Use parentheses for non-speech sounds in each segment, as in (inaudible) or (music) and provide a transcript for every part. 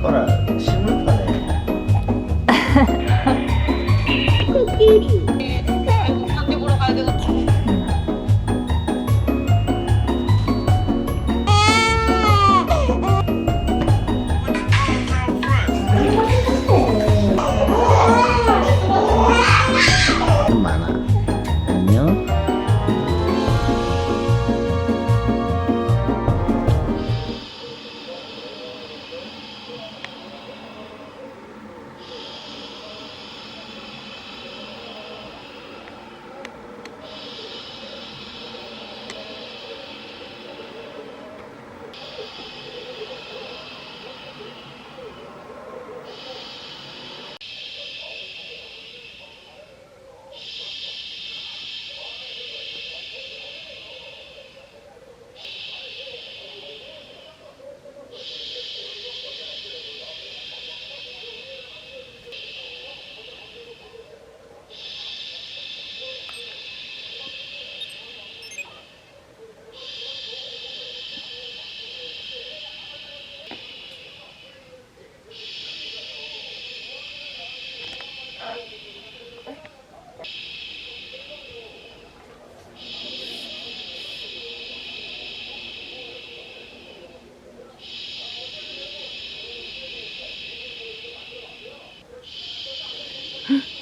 화면 봐라 식물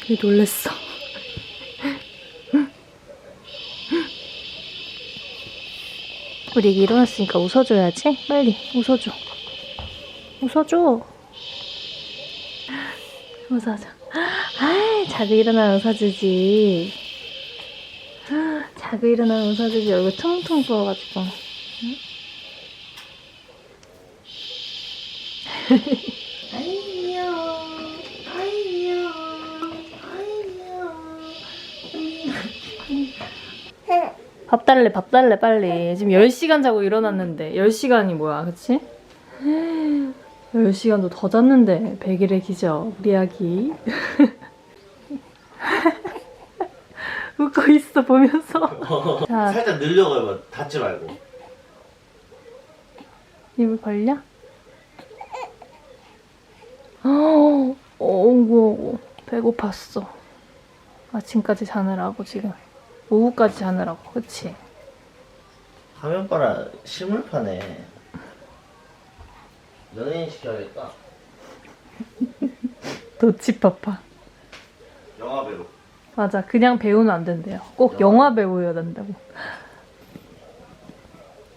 왜 놀랬어? 우리 애기 일어났으니까 웃어줘야지. 빨리 웃어줘. 웃어줘. 웃어줘. 아, 자고 일어나 웃어주지. 아, 자고 일어나 웃어주지. 얼굴 퉁퉁 부어가지고. 응? (laughs) 밥 달래, 밥 달래, 빨리. 지금 10시간 자고 일어났는데. 10시간이 뭐야, 그치? 10시간도 더 잤는데. 100일의 기적, 우리 아기. (laughs) 웃고 있어, 보면서. (laughs) 자, 살짝 늘려가봐 닫지 말고 입을 벌려? (gasps) 어, 어구, 배고팠어. 아침까지 자느라고, 지금. 오후까지 자느라고, 그치? 화면 봐라 식물 파네 연예인 시켜야겠다 (laughs) 도치파파. 영화 배우 맞아. 그냥 배우는 안 된대요. 꼭 영화 배우여야 된다고.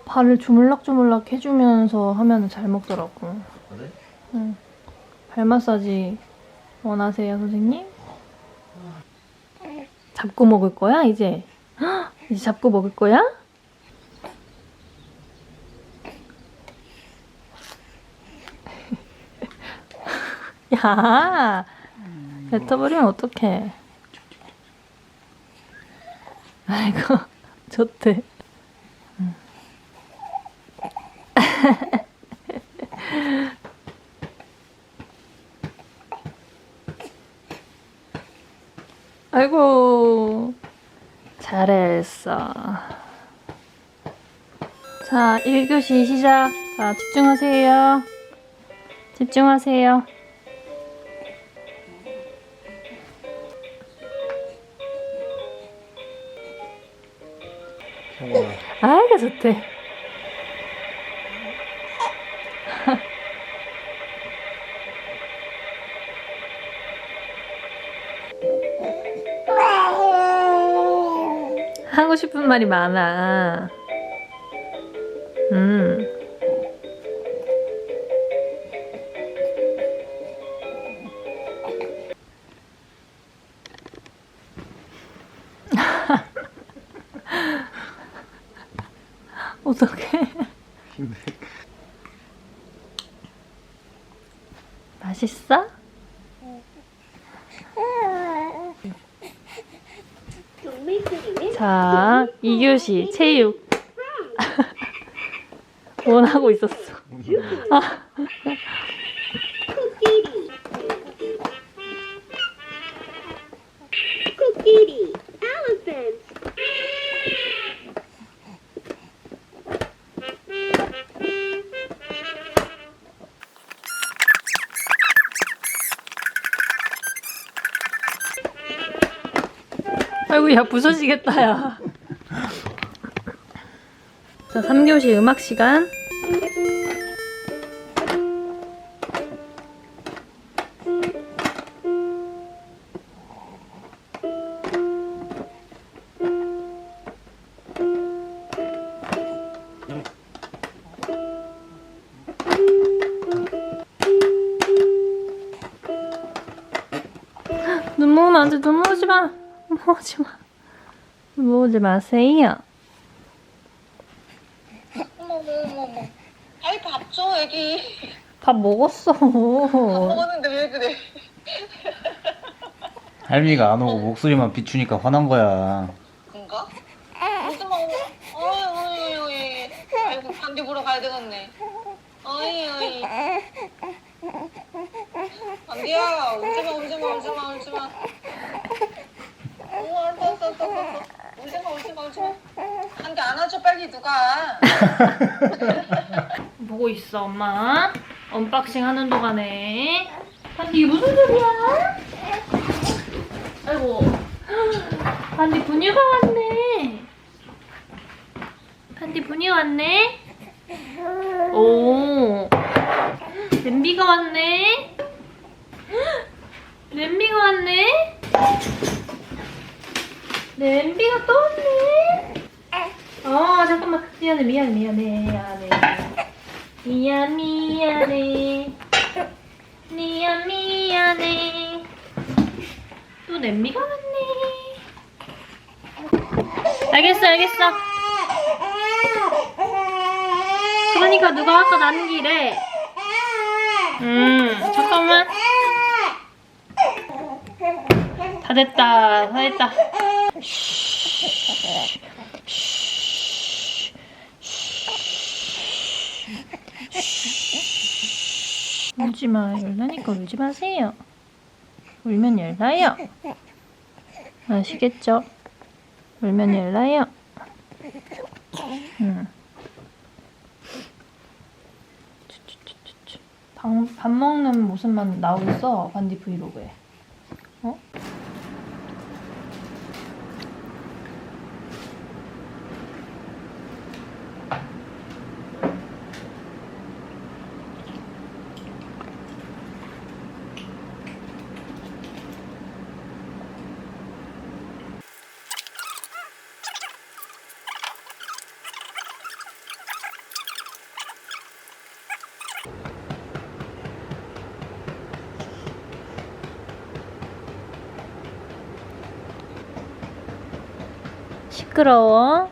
발을 주물락주물락 해주면서 하면 잘 먹더라고. 그래? 응. 발 마사지 원하세요, 선생님? 잡고 먹을 거야, 이제? 헉, (gasps) 이제 잡고 먹을 거야? (laughs) 야, 뱉어버리면 어떡해. 아이고, (laughs) 좋대. 응. (laughs) 아이고, 잘했어. 자, 1교시 시작. 자, 집중하세요. 집중하세요. 아이고, 좋대. 하고 싶은 말이 많아. 음. (laughs) 어떡해. 맛있어? 자, 2교시 체육. (laughs) 원하고 있었어. 아, 야 부서지겠다 야. 자 3교시 음악 시간. 눈 먹으면 안 돼. 눈 먹지 마. (laughs) 눈 먹지 마. 눈 먹지 마세요. 어머. 아이 밥 줘 애기. 밥 먹었어. 먹었는데 왜 그래? 할미가 안 오고 목소리만 비추니까 화난 거야. 그런가? 오지 마. 어이 어이 어이. 아이고 반디 보러 가야 되겠네. 어이 어이. 반디야 울지 마 울지 마 울지 마 울지 마. 알았어 알았어. 알았어. 울지 마 울지 마 울지 마. 반디 안아줘 빨리 누가. (laughs) 보고 있어, 엄마. 언박싱 하는 동안에. 반디, 이게 무슨 소리야? 아이고. 반디, 분유가 왔네. 반디, 분유 왔네. 오. 냄비가 왔네. (gasps) 냄비가 왔네. 냄비가 또 왔네. 어, 잠깐만. 미안해, 미안해, 미안해, 미안해. 미안, 미안해. 미안, 미안해. 또 냄비가 왔네. 알겠어, 알겠어. 그러니까 누가 아까 남기래. 음, 잠깐만. 다 됐다, 다 됐다. 울지 마. 열나니까 울지 마세요. 울면 열나요. 아시겠죠? 울면 열나요. 응. 추추추추추. 밥, 밥 먹는 모습만 나오고 있어. 반디 브이로그에. 시끄러워.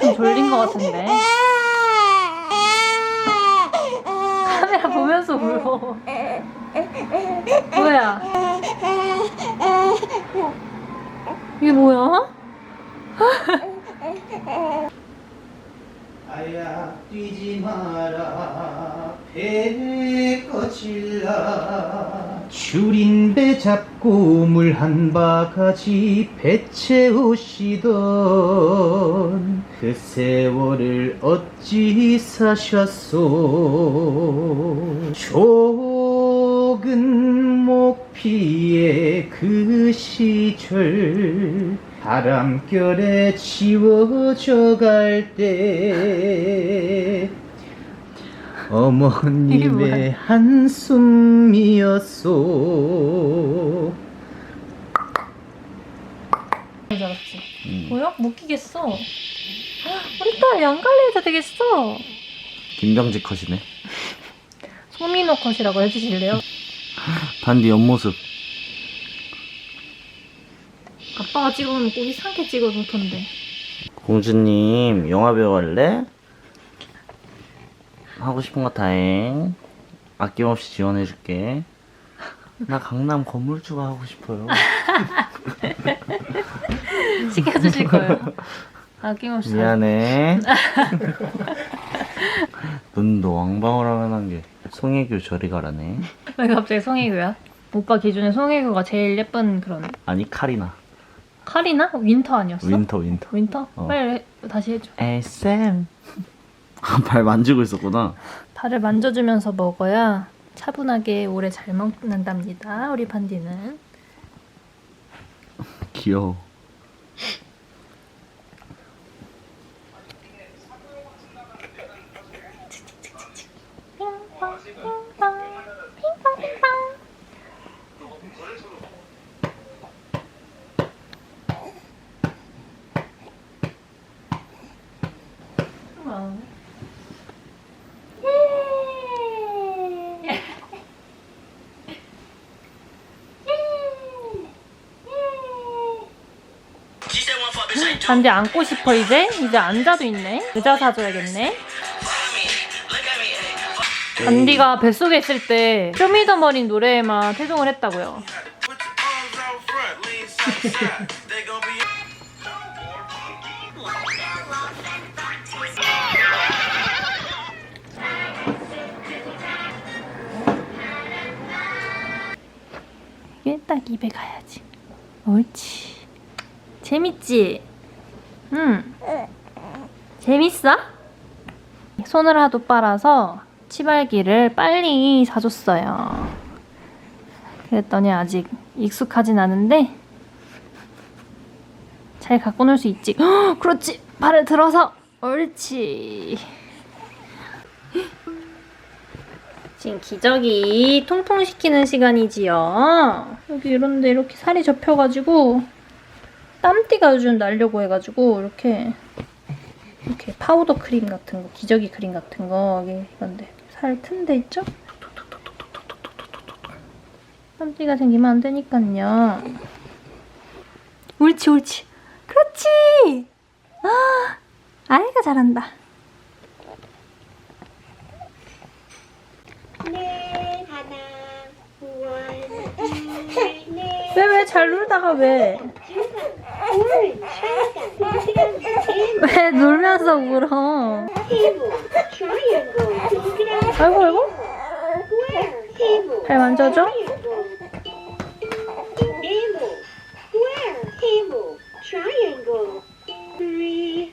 좀 졸린 것 같은데. 카메라 보면서 울어. 뭐야? 이게 뭐야? 아야 뛰지 마라 배 거칠라 줄인 배 잡고 물 한 바가지 배 채우시던 그 세월을 어찌 사셨소 좁은 목피의 그 시절 바람결에 지워져 갈 때? 어머님의 한숨이었소 줄 알았지. 뭐야? 못 끼겠어. 헉, 우리 딸 양갈래도 되겠어. 김병지 컷이네. (laughs) 소민호 컷이라고 해주실래요? 반디 옆모습. 아빠가 찍어놓으면 꼭 이상하게 찍어놓을 텐데. 공주님 영화 배우 할래? 하고 싶은 거 다행. 아낌없이 지원해줄게. 나 강남 건물주가 하고 싶어요. (laughs) 시켜주실 거예요. 아낌없이. 미안해. (laughs) 눈도 왕방울하면 한 게 송혜교 저리 가라네. 왜 갑자기 송혜교야? 오빠 기준에 송혜교가 제일 예쁜 그런 아니 카리나. 카리나? 윈터 아니었어? 윈터 윈터. 윈터? 어. 빨리 해- 다시 해줘. SM (laughs) 발 만지고 있었구나. 발을 만져주면서 먹어야 차분하게 오래 잘 먹는답니다. 우리 반디는. 귀여워. 반디 안고 싶어 이제? 이제 앉아도 있네. 의자 사줘야겠네. 반디가 뱃속에 있을 때 쇼미더머니 노래에만 태동을 했다고요. 이게 딱 입에 가야지. 옳지. 재밌지? 응. 재밌어? 손을 하도 빨아서 치발기를 빨리 사줬어요. 그랬더니 아직 익숙하진 않은데 잘 갖고 놀 수 있지. 헉, 그렇지. 발을 들어서 옳지. 지금 기저귀 통통시키는 시간이지요. 여기 이런데 이렇게 살이 접혀가지고 땀띠가 요즘 나려고 해가지고 이렇게 이렇게 파우더 크림 같은 거, 기저귀 크림 같은 거 여기 이런데 살 튼 데 있죠? 땀띠가 생기면 안 되니까요. 옳지, 옳지. 그렇지. 아, 아이가 잘한다. 네, 하나, 원, 둘, 넷, 왜 왜 잘 놀다가 왜? 왜 놀면서 울어? 아이고 아이고. 발 만져줘? 네모, 스퀘어, 테이블, 트라이앵글, three.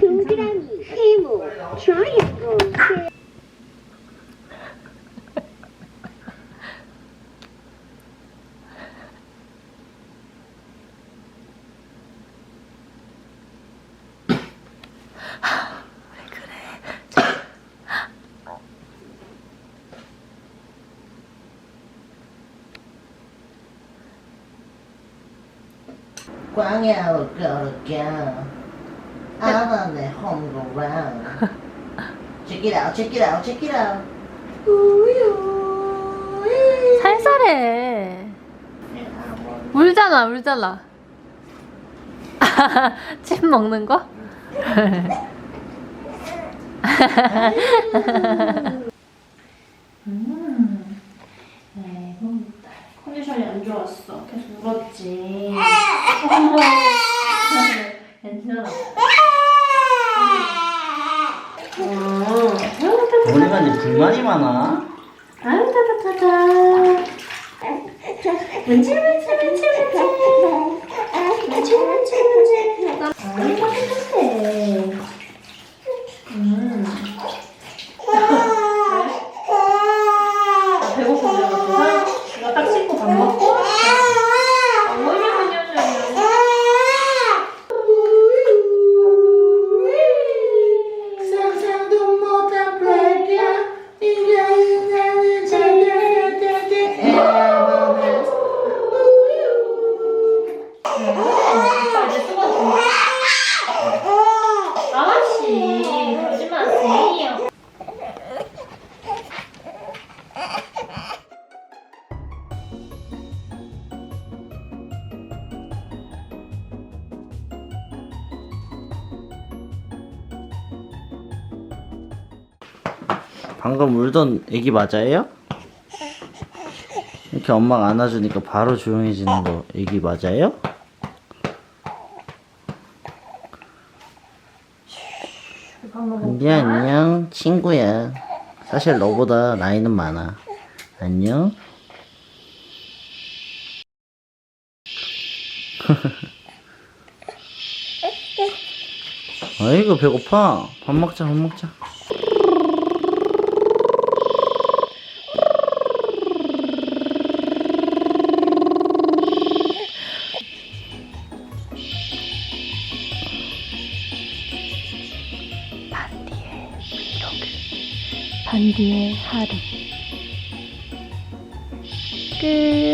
동그라미, 테이블, 트라이앵글, 광야 will go again. Out on the home go round. check it out, check it out, check it out. 살살해. 울잖아, 울잖아. 침 먹는 거? 음. 아이고, 컨디션이 안 좋았어. 계속 울었지. 어머. 괜찮아. 우리가 이제 불만이 많아. 아유, 따뜻하다. 문지, 문지, 문지, 문지. 문지, 문지, 문지. 아유, 따뜻해. 방금 울던 애기 맞아요? 이렇게 엄마가 안아주니까 바로 조용해지는 거 애기 맞아요? 안녕 안녕 친구야. 사실 너보다 나이는 많아. 안녕. (laughs) 아이고 배고파. 밥 먹자 밥 먹자 Okay.